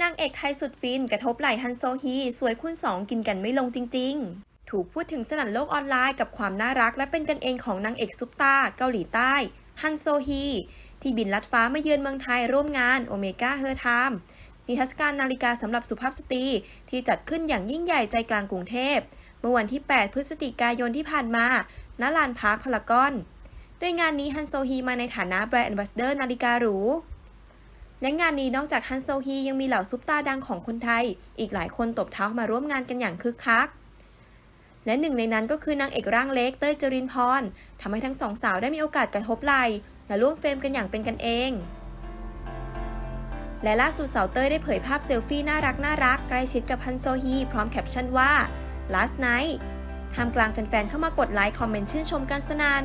นางเอกไทยสุดฟินกระทบไหล่ฮันโซฮี สวยคุณสองกินกันไม่ลงจริง ๆ ถูกพูดถึงสนั่นโลกออนไลน์กับความน่ารักและเป็นกันเองของนางเอกซุปตาเกาหลีใต้ฮันโซฮี ที่บินลัดฟ้ามาเยือนเมืองไทยร่วมงานโอเมก้าเฮอร์ไทม์นิทรรศการนาฬิกาสำหรับสุภาพสตรีที่จัดขึ้นอย่างยิ่งใหญ่ใจกลางกรุงเทพ เมื่อวันที่ 8 พฤศจิกายนที่ผ่านมาณลานพาร์คพารากอนโดยงานนี้ฮันโซฮีมาในฐานะแบรนด์แอมบาสเดอร์นาฬิกาหรู และงานนี้นอกจากฮันโซฮียังมีเหล่าซุปตาดังของคนไทย อีกหลายคนตบเท้ามาร่วมงานกันอย่างคึกคัก และหนึ่งในนั้นก็คือนางเอกร่างเล็กเต้ยจรินพรทำให้ทั้งสองสาวได้มีโอกาสกระทบไหลและร่วมเฟรมกันอย่างเป็นกันเอง และล่าสุดสาวเต้ยได้เผยภาพเซลฟี่น่ารักน่ารักใกล้ชิดกับฮันโซฮีพร้อมแคปชั่นว่า last night ทำกลางแฟนๆเข้ามากดไลค์คอมเมนต์ชื่นชมกันสนัน่น